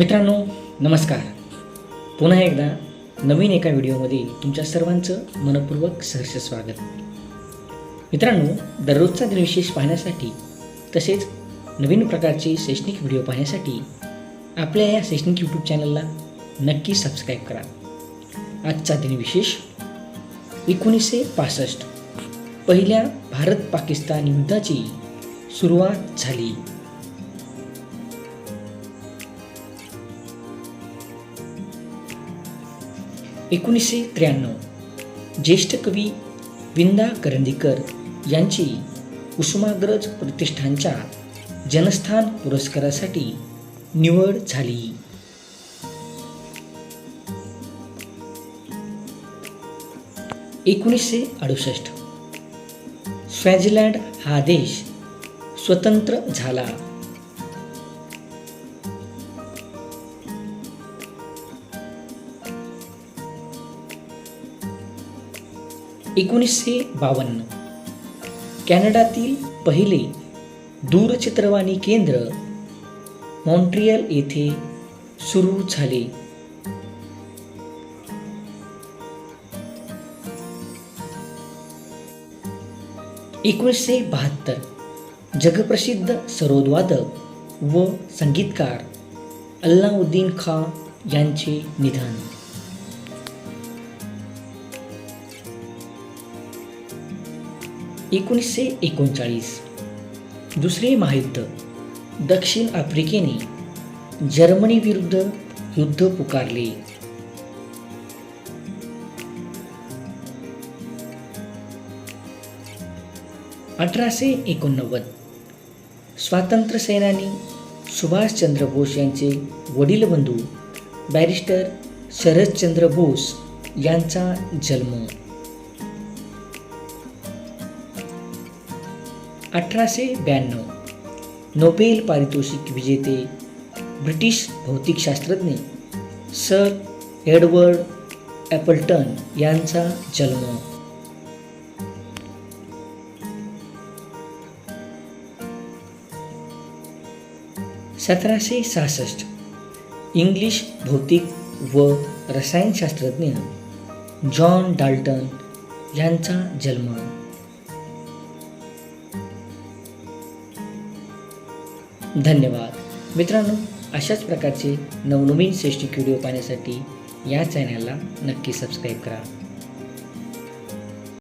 मित्रांनो नमस्कार. पुन्हा एकदा नवीन एका व्हिडिओमध्ये तुमच्या सर्वांचं मनपूर्वक सहर्ष स्वागत. मित्रांनो दररोजचा दिनविशेष पाहण्यासाठी तसेच नवीन प्रकारचे शैक्षणिक व्हिडिओ पाहण्यासाठी आपल्या या शैक्षणिक यूट्यूब चॅनलला नक्की सबस्क्राईब करा. आजचा दिनविशेष एकोणीसशे पासष्ट. पहिल्या भारत पाकिस्तान युद्धाची सुरुवात झाली. एकोणीसशे त्र्याण्णव. ज्येष्ठ कवी विंदा करंदीकर यांची कुसुमाग्रज प्रतिष्ठानच्या जनस्थान पुरस्कारासाठी निवड झाली. एकोणीसशे अडुसष्ट. स्वित्झर्लंड हा देश स्वतंत्र झाला. एकोणीसशे बावन्न. कॅनडातील पहिले दूरचित्रवाणी केंद्र मॉन्ट्रियल येथे सुरू झाले. एकोणीसशे बहात्तर. जगप्रसिद्ध सरोदवादक व संगीतकार अल्लाउद्दीन खान यांचे निधन. एकोणीसशे एकोणचाळीस. दुसरे महायुद्ध. दक्षिण आफ्रिकेने जर्मनीविरुद्ध युद्ध पुकारले. अठराशे एकोणनव्वद. स्वातंत्र्य सेनानी सुभाषचंद्र बोस यांचे वडील बंधू बॅरिस्टर शरदचंद्र बोस यांचा जन्म. अठराशे ब्याण्णव. नोबेल पारितोषिक विजेते ब्रिटिश भौतिकशास्त्रज्ञ सर एडवर्ड ॲपल्टन यांचा जन्म. सतराशे सहासष्ट. इंग्लिश भौतिक व रसायनशास्त्रज्ञ जॉन डाल्टन यांचा जन्म. धन्यवाद. मित्रांनो अशाच प्रकारचे नवनवीन शैक्षणिक व्हिडिओ पाहण्यासाठी या चॅनलला नक्की सबस्क्राईब करा.